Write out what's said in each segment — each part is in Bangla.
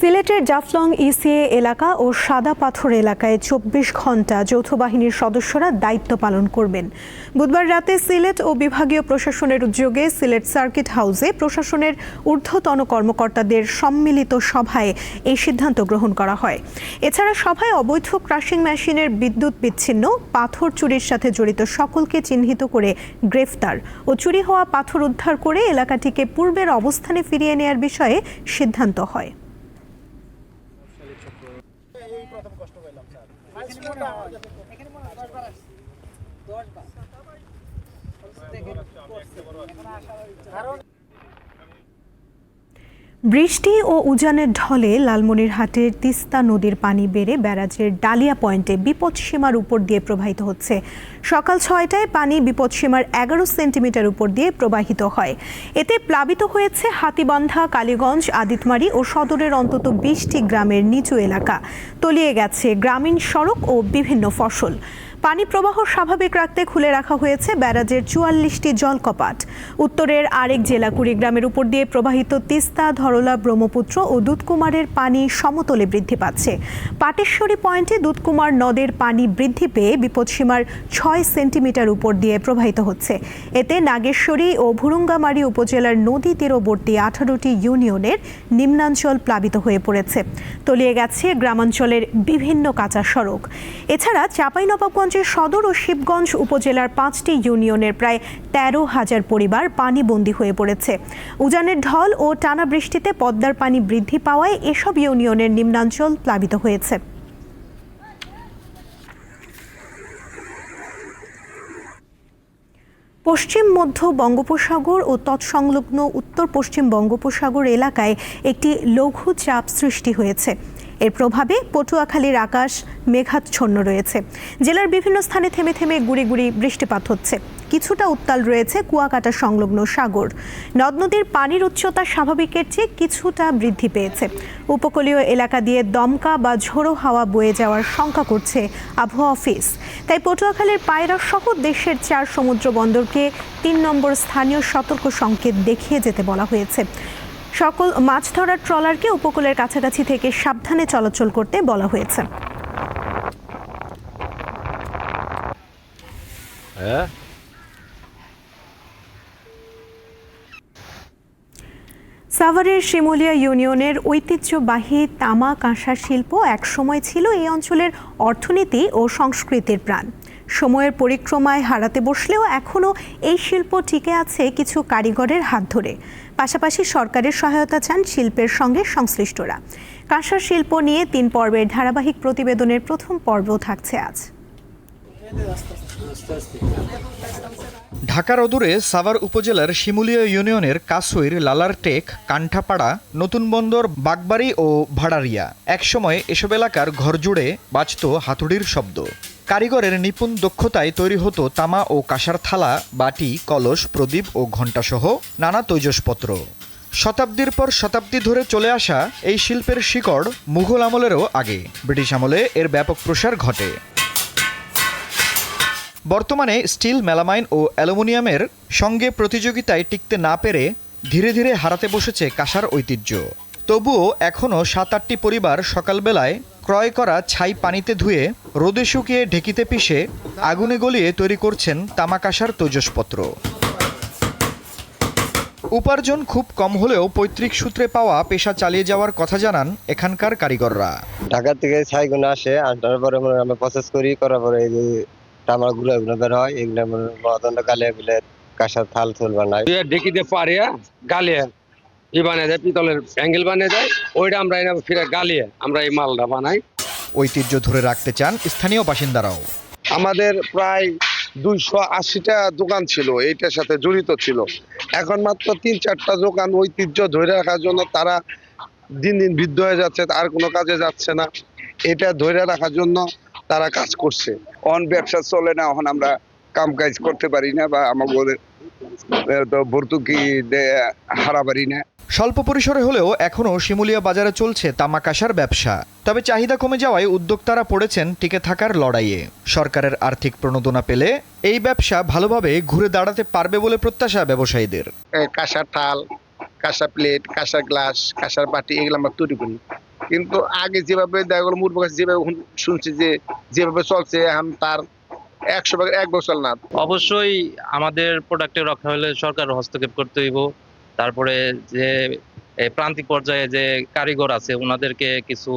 সিলেটের জাফলং ইসিএ এলাকা ও সাদা পাথর এলাকায় চব্বিশ ঘণ্টা যৌথ বাহিনীর সদস্যরা দায়িত্ব পালন করবেন। বুধবার রাতে সিলেট ও বিভাগীয় প্রশাসনের উদ্যোগে সিলেট সার্কিট হাউসে প্রশাসনের ঊর্ধ্বতন কর্মকর্তাদের সম্মিলিত সভায় এই সিদ্ধান্ত গ্রহণ করা হয়। এছাড়া সভায় অবৈধ ক্রাশিং মেশিনের বিদ্যুৎ বিচ্ছিন্ন, পাথর চুরির সাথে জড়িত সকলকে চিহ্নিত করে গ্রেফতার ও চুরি হওয়া পাথর উদ্ধার করে এলাকাটিকে পূর্বের অবস্থানে ফিরিয়ে নেয়ার বিষয়ে সিদ্ধান্ত হয়। কারণ বৃষ্টি ও উজানের ঢলে লালমনিরহাটের তিস্তা নদীর পানি বেড়ে ব্যারাজের ডালিয়া পয়েন্টে বিপদসীমার উপর দিয়ে প্রবাহিত হচ্ছে। সকাল ছয়টায় পানি বিপদসীমার এগারো সেন্টিমিটার উপর দিয়ে প্রবাহিত হয়। এতে প্লাবিত হয়েছে হাতিবান্ধা, কালীগঞ্জ, আদিতমারি ও সদরের অন্তত বিশটি গ্রামের নিচু এলাকা। তলিয়ে গেছে গ্রামীণ সড়ক ও বিভিন্ন ফসল। পানি প্রবাহ স্বাভাবিক রাখতে খুলে রাখা হয়েছে ব্যারাজের চুয়াল্লিশটি জলকপাট। উত্তরের আরেক জেলা কুড়িগ্রামের উপর দিয়ে প্রবাহিত তিস্তা, ধরলা, ব্রহ্মপুত্র ও দুধকুমারের পানি সমতলে বৃদ্ধি পাচ্ছে। পাটেশ্বরী পয়েন্টে দুধকুমার নদের পানি বৃদ্ধি পেয়ে বিপদসীমার ছয় সেন্টিমিটার উপর দিয়ে প্রবাহিত হচ্ছে। এতে নাগেশ্বরী ও ভুরুঙ্গামারী উপজেলার নদী তীরবর্তী আঠারোটি ইউনিয়নের নিম্নাঞ্চল প্লাবিত হয়ে পড়েছে। তলিয়ে গেছে গ্রামাঞ্চলের বিভিন্ন কাঁচা সড়ক। এছাড়া চাঁপাইনবাবগঞ্জের সদর ও শিবগঞ্জ উপজেলার পাঁচটি ইউনিয়নের প্রায় তেরো হাজার পরিবার পানিবন্দী হয়ে পড়েছে। উজানের ঢল ও টানা বৃষ্টিতে পদ্মার পানি বৃদ্ধি পাওয়ায় এসব ইউনিয়নের নিম্নাঞ্চল প্লাবিত হয়েছে। পশ্চিম, মধ্য বঙ্গোপসাগর ও তৎসংলগ্ন উত্তর পশ্চিম বঙ্গোপসাগর এলাকায় একটি লঘু চাপ সৃষ্টি হয়েছে। এর প্রভাবে পটুয়াখালীর আকাশ মেঘাচ্ছন্ন রয়েছে। জেলার বিভিন্ন স্থানে থেমে থেমে গুড়ি গুড়ি বৃষ্টিপাত হচ্ছে। কিছুটা উত্তাল রয়েছে কুয়াকাটা সংলগ্ন সাগর। নদ নদীর পানির উচ্চতা স্বাভাবিকের চেয়ে কিছুটা বৃদ্ধি পেয়েছে। উপকূলীয় এলাকা দিয়ে দমকা বা ঝোড়ো হাওয়া বয়ে যাওয়ার শঙ্কা করছে আবহাওয়া অফিস। তাই পটুয়াখালীর পায়রা সহ দেশের চার সমুদ্র বন্দরকে তিন নম্বর স্থানীয় সতর্ক সংকেত দেখিয়ে যেতে বলা হয়েছে। সকল মাছ ধরার ট্রলারকে উপকূলের কাছাকাছি থেকে সাবধানে চলাচল করতে বলা হয়েছে। হ্যাঁ? সাভারের শিমুলিয়া ইউনিয়নের ঐতিহ্যবাহী তামা কাঁসা শিল্প একসময় ছিল এই অঞ্চলের অর্থনীতি ও সংস্কৃতির প্রাণ। সময়ের পরিক্রমায় হারাতে বসলেও এখনও এই শিল্প টিকে আছে কিছু কারিগরের হাত ধরে। পাশাপাশি সরকারের সহায়তা চান শিল্পের সঙ্গে সংশ্লিষ্টরা। কাঁসা শিল্প নিয়ে তিন পর্বের ধারাবাহিক প্রতিবেদনের প্রথম পর্ব থাকছে আজ। ঢাকার অদূরে সাভার উপজেলার শিমুলিয়া ইউনিয়নের কাসুইর, লালারটেক, কান্ঠাপাড়া, নতুন বন্দর, বাগবাড়ি ও ভাড়ারিয়া। একসময় এসব এলাকার ঘর জুড়ে বাজত হাতুড়ির শব্দ। কারিগরের নিপুণ দক্ষতায় তৈরি হতো তামা ও কাঁসার থালা, বাটি, কলস, প্রদীপ ও ঘণ্টাসহ নানা তৈজসপত্র। শতাব্দীর পর শতাব্দী ধরে চলে আসা এই শিল্পের শিকড় মুঘল আমলেরও আগে, ব্রিটিশ আমলে এর ব্যাপক প্রসার ঘটে। বর্তমানে স্টিল, মেলামাইন ও অ্যালুমিনিয়ামের সঙ্গে প্রতিযোগিতায় টিকতে না পেরে ধীরে ধীরে হারাতে বসেছে কাঁসার ঐতিহ্য। তবুও এখনও সাত আটটি পরিবার সকালবেলায় ক্রয় করা ছাই পানিতে ধুয়ে রোদে শুকিয়ে ঢেকিতে পিষে আগুনে গলিয়ে তৈরি করছেন তামা কাঁসার তৈজসপত্র। উপার্জন খুব কম হলেও পৈতৃক সূত্রে পাওয়া পেশা চালিয়ে যাওয়ার কথা জানান এখানকার কারিগররা। ঢাকা থেকে ছাইগুলো আসে আসার পরে মনে আমরা প্রসেস করি করার পরে এই যে তামার গুঁড়ো এগুলো বের হয় এগুলো মনে মহাদণ্ড গালিয়া বিলের কাঁসার থাল থুল বানাই দুই ঢেকিতে পারে গালিয়ে ই বানিয়ে দেয় পিতলের অ্যাঙ্গেল বানিয়ে দেয় ওইটা আমরা এনে ফিরে গালিয়ে আমরা এই মালটা বানাই। ঐতিহ্য ধরে রাখতে চান স্থানীয় বাসিন্দারাও। আমাদের প্রায় দুইশো আশিটা দোকান ছিল এইটার সাথে জড়িত ছিল। এখন মাত্র তিন চারটা দোকান ঐতিহ্য ধরে রাখার জন্য তারা দিন দিন বৃদ্ধ হয়ে যাচ্ছে আর কোনো কাজে যাচ্ছে না। এটা ধরে রাখার জন্য তারা কাজ করছে। অন ব্যবসা চলে না এখন আমরা কাম কাজ করতে পারি না বা আমাদের তো ভর্তুকি দেয়া না। স্বল্প পরিসরে হলেও এখনও শিমুলিয়া বাজারে চলছে তামাক আসার ব্যবসা। তবে চাহিদা কমে যাওয়ায় উদ্যোক্তারা পড়েছেন টিকে থাকার লড়াইয়ে। সরকারের আর্থিক প্রণোদনা পেলে এই ব্যবসা ভালোভাবে ঘুরে দাঁড়াতে পারবে বলে প্রত্যাশা ব্যবসায়ীদের। কাঁসার থাল কাঁসা প্লেট কাঁসার গ্লাস কাঁসার বাটি এগুলো আমরা তৈরি করি। কিন্তু আগে যেভাবে দেখা গেলো কাছে যেভাবে শুনছি যে যেভাবে চলছে এখন তার একশো ভাগ এক বছর না। অবশ্যই আমাদের প্রোডাক্টে রক্ষা হলে সরকার হস্তক্ষেপ করতে হইব। তারপরে যে প্রান্তিক পর্যায়ে যে কারিগর আছে ওনাদেরকে কিছু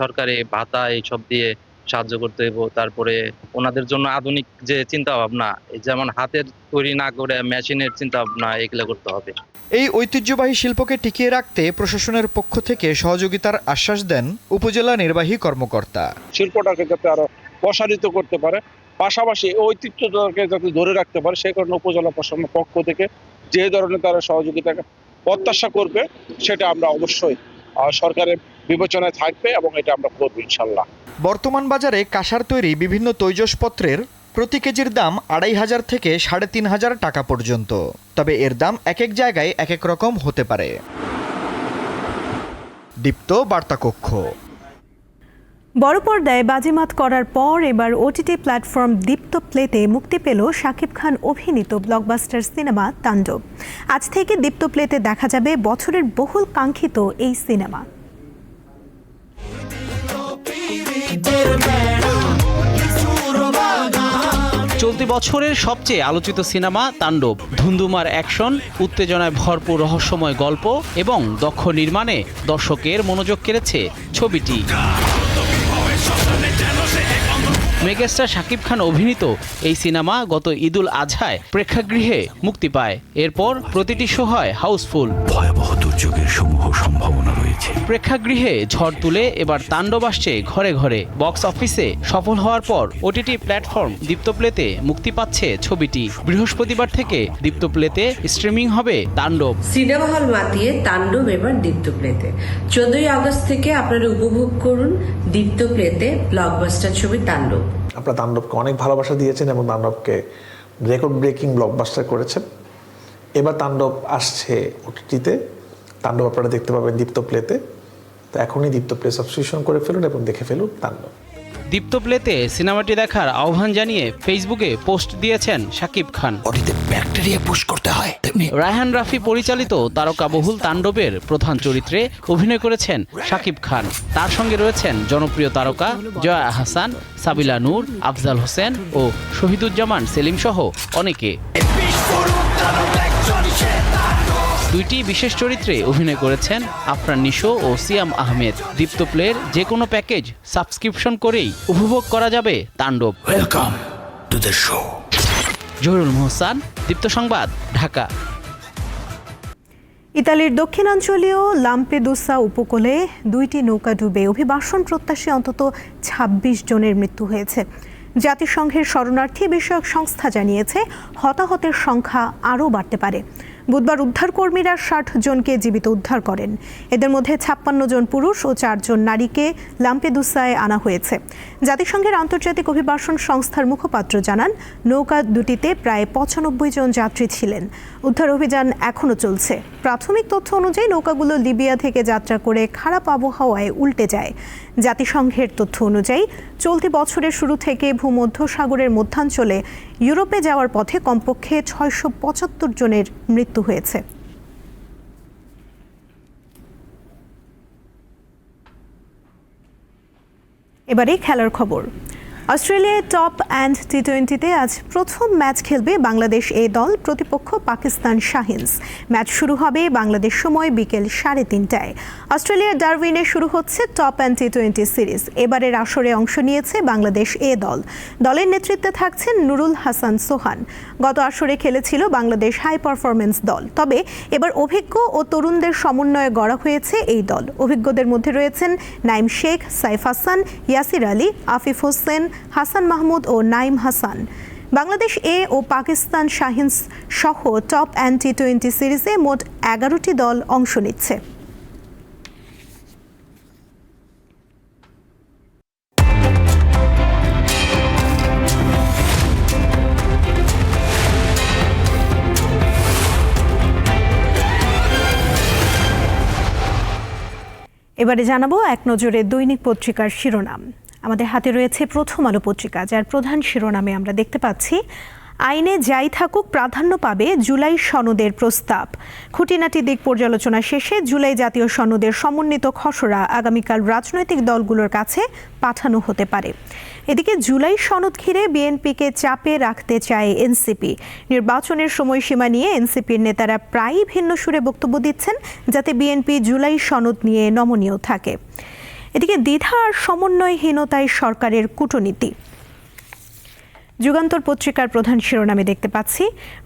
সরকারি ভাতা এইসব দিয়ে সাহায্য করতে হইব। তারপরে ওনাদের জন্য আধুনিক যে চিন্তা ভাবনা যেমন হাতের তৈরি না করে মেশিনের চিন্তা ভাবনা এগুলো করতে হবে। এই ঐতিহ্যবাহী শিল্পকে টিকিয়ে রাখতে প্রশাসনের পক্ষ থেকে সহযোগিতার আশ্বাস দেন উপজেলা নির্বাহী কর্মকর্তা। শিল্পটাকে যাতে আরও প্রসারিত করতে পারে পাশাপাশি এই ঐতিহ্যটাকে যাতে ধরে রাখতে পারে সেই কারণে উপজেলা প্রশাসনের পক্ষ থেকে যে ধরনের তারা সহযোগিতা প্রত্যাশা করবে, সেটা আমরা অবশ্যই সরকারের বিবেচনায় থাকবে এবং এটা আমরা করব, ইনশাল্লাহ। বর্তমান বাজারে কাঁসার তৈরি বিভিন্ন তৈজসপত্রের প্রতি কেজির দাম আড়াই হাজার থেকে সাড়ে তিন হাজার টাকা পর্যন্ত। তবে এর দাম এক এক জায়গায় এক এক রকম হতে পারে। দীপ্ত বার্তাকক্ষ। বড় পর্দায় বাজিমাত করার পর এবার ওটিটি প্ল্যাটফর্ম দীপ্ত প্লেতে মুক্তি পেল শাকিব খান অভিনীত ব্লকবাস্টার সিনেমা তাণ্ডব। আজ থেকে দীপ্ত প্লেতে দেখা যাবে বছরের বহুল কাঙ্ক্ষিত এই সিনেমা চলতি বছরের সবচেয়ে আলোচিত সিনেমা তাণ্ডব ধুন্দুমার অ্যাকশন উত্তেজনায় ভরপুর রহস্যময় গল্প এবং দক্ষ নির্মাণে দর্শকের মনোযোগ কেড়েছে ছবিটি। মেগাস্টার শাকিব খান অভিনীত এই সিনেমা গত ঈদুল আজহায় প্রেক্ষাগৃহে মুক্তি পায়। এরপর প্রতিটি শো হয় হাউসফুল। ভয়াবহ দুর্যোগের সমূহ সম্ভাবনা রয়েছে। প্রেক্ষাগৃহে ঝড় তুলে এবার তাণ্ডব আসছে ঘরে ঘরে। বক্স অফিসে সফল হওয়ার পর ওটিটি প্ল্যাটফর্ম দীপ্তপ্লেতে মুক্তি পাচ্ছে ছবিটি। বৃহস্পতিবার থেকে দীপ্তপ্লেতে স্ট্রিমিং হবে তাণ্ডব। সিনেমা হল মাতিয়ে তাণ্ডব এবার দীপ্ত প্লেতে চোদ্দই আগস্ট থেকে আপনারা উপভোগ করুন দীপ্ত প্লেতে ব্লকবাস্টার ছবি তাণ্ডব। আপনারা তাণ্ডবকে অনেক ভালোবাসা দিয়েছেন এবং তাণ্ডবকে রেকর্ড ব্রেকিং ব্লকবাস্টার করেছেন। এবার তাণ্ডব আসছে ওটিটিতে। তাণ্ডব আপনারা দেখতে পাবেন দীপ্ত প্লেতে। তো এখনই দীপ্ত প্লে সাবস্ক্রিপশন করে ফেলুন এবং দেখে ফেলুন তাণ্ডব। দীপ্ত প্লেতে সিনেমাটি দেখার আহ্বান জানিয়ে ফেসবুকে পোস্ট দিয়েছেন শাকিব খান। বডিতে ব্যাকটেরিয়া পুশ করতে হয় তেমনি রায়হান রাফি পরিচালিত তারকাবহুল তাণ্ডবের প্রধান চরিত্রে অভিনয় করেছেন শাকিব খান। তার সঙ্গে রয়েছেন জনপ্রিয় তারকা জয়া আহসান সাবিলা নূর আফজাল হোসেন ও শহীদুজ্জামান সেলিম সহ অনেকে দুইটি বিশেষ চরিত্রে অভিনয় করেছেন আফরান নিশো ও সিয়াম আহমেদ। দীপ্ত প্লের যে কোনো প্যাকেজ সাবস্ক্রিপশন করেই উপভোগ করা যাবে তাণ্ডব। Welcome to the show Zahirul Mohsan Deepto সংবাদ ঢাকা। ইতালির দক্ষিণাঞ্চলীয় লাম্পেদুসা উপকূলে দুইটি নৌকা ডুবে অভিবাসন প্রত্যাশী অন্তত ২৬ জনের মৃত্যু হয়েছে। জাতিসংঘের শরণার্থী বিষয়ক সংস্থা জানিয়েছে হতাহতের সংখ্যা আরও বাড়তে পারে। বুধবার উদ্ধারকর্মীরা ষাট জনকে জীবিত উদ্ধার করেন। এদের মধ্যে ছাপ্পান্ন জন পুরুষ ও চারজন নারীকে লাম্পেদুসায় আনা হয়েছে। জাতিসংঘের আন্তর্জাতিক অভিবাসন সংস্থার মুখপাত্র জানান, নৌকা দুটিতে প্রায় পঁচানব্বই জন যাত্রী ছিলেন। উদ্ধার অভিযান এখনও চলছে। প্রাথমিক তথ্য অনুযায়ী নৌকাগুলো লিবিয়া থেকে যাত্রা করে খারাপ আবহাওয়ায় উল্টে যায়। জাতিসংঘের তথ্য অনুযায়ী, চলতি বছরের শুরু থেকে ভূমধ্য সাগরের মধ্যাঞ্চলে ইউরোপে যাওয়ার পথে কমপক্ষে ছয়শো পঁচাত্তর জনের মৃত্যু হয়েছে। এবারে খেলার খবর। অস্ট্রেলিয়ায় টপ অ্যান্ড টি টোয়েন্টিতে আজ প্রথম ম্যাচ খেলবে বাংলাদেশ এ দল, প্রতিপক্ষ পাকিস্তান শাহিনস। ম্যাচ শুরু হবে বাংলাদেশ সময় বিকেল সাড়ে তিনটায়। অস্ট্রেলিয়ার ডারউইনে শুরু হচ্ছে top end T twenty series. এবারের আসরে অংশ নিয়েছে বাংলাদেশ এ দল। দলের নেতৃত্বে থাকছেন নুরুল হাসান সোহান। গত আসরে খেলেছিল বাংলাদেশ হাই পারফরমেন্স দল। তবে এবার অভিজ্ঞ ও তরুণদের সমন্বয়ে গড়া হয়েছে এই দল। অভিজ্ঞদের মধ্যে রয়েছেন নাইম শেখ, সাইফ হাসান, ইয়াসির আলী, আফিফ হোসেন হাসান মাহমুদ ও নাইম হাসান। বাংলাদেশ এ ও পাকিস্তান শাহিনস সহ টপ অ্যান্ড টি টোয়েন্টি সিরিজে মোট এগারোটি দল অংশ নিচ্ছে। এবারে জানাব এক নজরে দৈনিক পত্রিকার শিরোনাম। আমাদের হাতে রয়েছে প্রথম আলো পত্রিকা, যার প্রধান শিরোনামে আমরা দেখতে পাচ্ছি, আইনে যাই থাকুক, প্রাধান্য পাবে জুলাই সনদের প্রস্তাব। খুঁটিনাটি দিক পর্যালোচনা শেষে জুলাই জাতীয় সনদের সমন্বিত খসড়া আগামীকাল রাজনৈতিক দলগুলোর কাছে পাঠানো হতে পারে। এদিকে জুলাই সনদ ঘিরে বিএনপিকে চাপে রাখতে চায় এনসিপি। নির্বাচনের সময়সীমা নিয়ে এনসিপির নেতারা প্রায়ই ভিন্ন সুরে বক্তব্য দিচ্ছেন, যাতে বিএনপি জুলাই সনদ নিয়ে নমনীয় থাকে। এদিকে দ্বিধা আর সমন্বয়হীনতায় সরকারের কূটনীতি। যুগান্তর পত্রিকার প্রধান শিরোনামে দেখতে পাচ্ছি,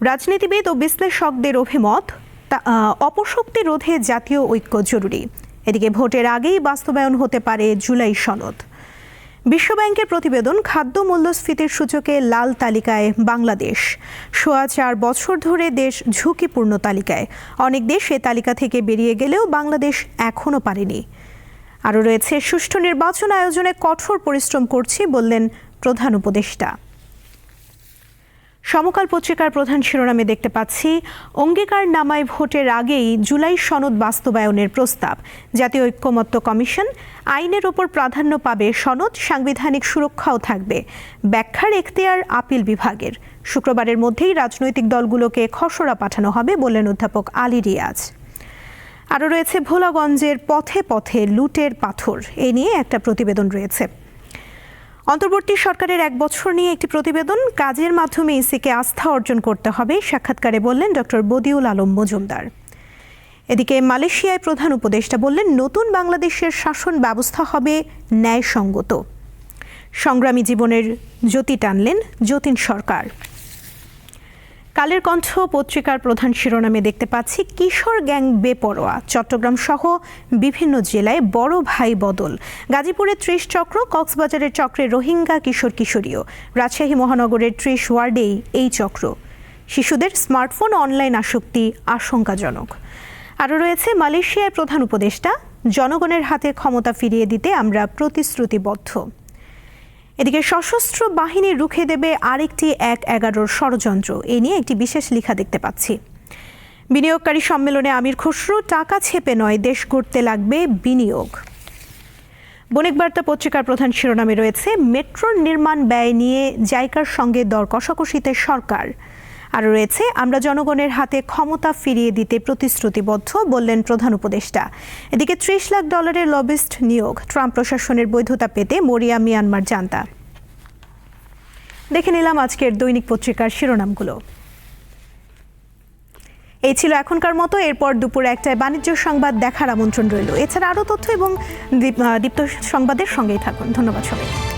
রাজনীতিবিদ ও বিশ্লেষকদের অভিমত অপশক্তি রোধে জাতীয় ঐক্য জরুরি। এদিকে ভোটের আগেই বাস্তবায়ন হতে পারে জুলাই সনদ। বিশ্বব্যাংকের প্রতিবেদন, খাদ্য মূল্যস্ফীতির সূচকে লাল তালিকায় বাংলাদেশ। সোয়া চার বছর ধরে দেশ ঝুঁকিপূর্ণ তালিকায়। অনেক দেশ এ তালিকা থেকে বেরিয়ে গেলেও বাংলাদেশ এখনও পারেনি। আরও রয়েছে, সুষ্ঠু নির্বাচন আয়োজনে কঠোর পরিশ্রম করছি বললেন প্রধান উপদেষ্টা। সমকাল পত্রিকার প্রধান শিরোনামে দেখতে পাচ্ছি অঙ্গীকার নামায় ভোটের আগেই জুলাই সনদ বাস্তবায়নের প্রস্তাব। জাতীয় ঐক্যমত্য কমিশন আইনের ওপর প্রাধান্য পাবে সনদ, সাংবিধানিক সুরক্ষাও থাকবে। ব্যাখ্যার এখতিয়ার আপিল বিভাগের। শুক্রবারের মধ্যেই রাজনৈতিক দলগুলোকে খসড়া পাঠানো হবে বললেন অধ্যাপক আলী রিয়াজ। আরও রয়েছে ভোলাগঞ্জের পথে পথে লুটের পাথর। এ নিয়ে একটা প্রতিবেদন রয়েছে। অন্তর্বর্তী সরকারের এক বছর নিয়ে একটি প্রতিবেদন, কাজের মাধ্যমে ইসিকে আস্থা অর্জন করতে হবে, সাক্ষাৎকারে বললেন ডক্টর বদিউল আলম মজুমদার। এদিকে মালয়েশিয়ায় প্রধান উপদেষ্টা বললেন, নতুন বাংলাদেশের শাসন ব্যবস্থা হবে ন্যায়সঙ্গত। সংগ্রামী জীবনের জ্যোতি টানলেন যতীন সরকার। কালের কণ্ঠ পত্রিকার প্রধান শিরোনামে দেখতে পাচ্ছি কিশোর গ্যাং বেপরোয়া। চট্টগ্রাম সহ বিভিন্ন জেলায় বড় ভাই বদল। গাজীপুরের ত্রিশ চক্র, কক্সবাজারের চক্রে রোহিঙ্গা কিশোর কিশোরীও। রাজশাহী মহানগরের ত্রিশ ওয়ার্ডেই এই চক্র। শিশুদের স্মার্টফোন অনলাইন আসক্তি আশঙ্কাজনক। আরও রয়েছে মালয়েশিয়ার প্রধান উপদেষ্টা। জনগণের হাতে ক্ষমতা ফিরিয়ে দিতে আমরা প্রতিশ্রুতিবদ্ধ। এদিকে সশস্ত্র বাহিনী রুখে দেবে আরেকটি এক এগারোর ষড়যন্ত্র। এ নিয়ে একটি বিশেষ লেখা দেখতে পাচ্ছি। বিনিয়োগকারী সম্মেলনে আমির খসরু, টাকা ছেপে নয়, দেশ গড়তে লাগবে বিনিয়োগ। বণিক বার্তা পত্রিকার প্রধান শিরোনামে রয়েছে, মেট্রোর নির্মাণ ব্যয় নিয়ে জায়কার সঙ্গে দর কষাকষিতে সরকার। আর রয়েছে, আমরা জনগণের হাতে ক্ষমতা ফিরিয়ে দিতে প্রতিশ্রুতিবদ্ধ, বললেন প্রধান উপদেষ্টা। এদিকে ত্রিশ লাখ ডলারের লবিস্ট নিয়োগ, ট্রাম্প প্রশাসনের বৈধতা পেতে মরিয়া, মিয়ানমার জানতা দেখে নিলাম আজকের দৈনিক পত্রিকার শিরোনামগুলো। এই ছিল এখনকার মতো, এরপর দুপুর একটায় বাণিজ্য সংবাদ দেখার আমন্ত্রণ রইল। এছাড়া আরও তথ্য এবং দীপ- দীপ্ত সংবাদের সঙ্গেই থাকুন। ধন্যবাদ সবাই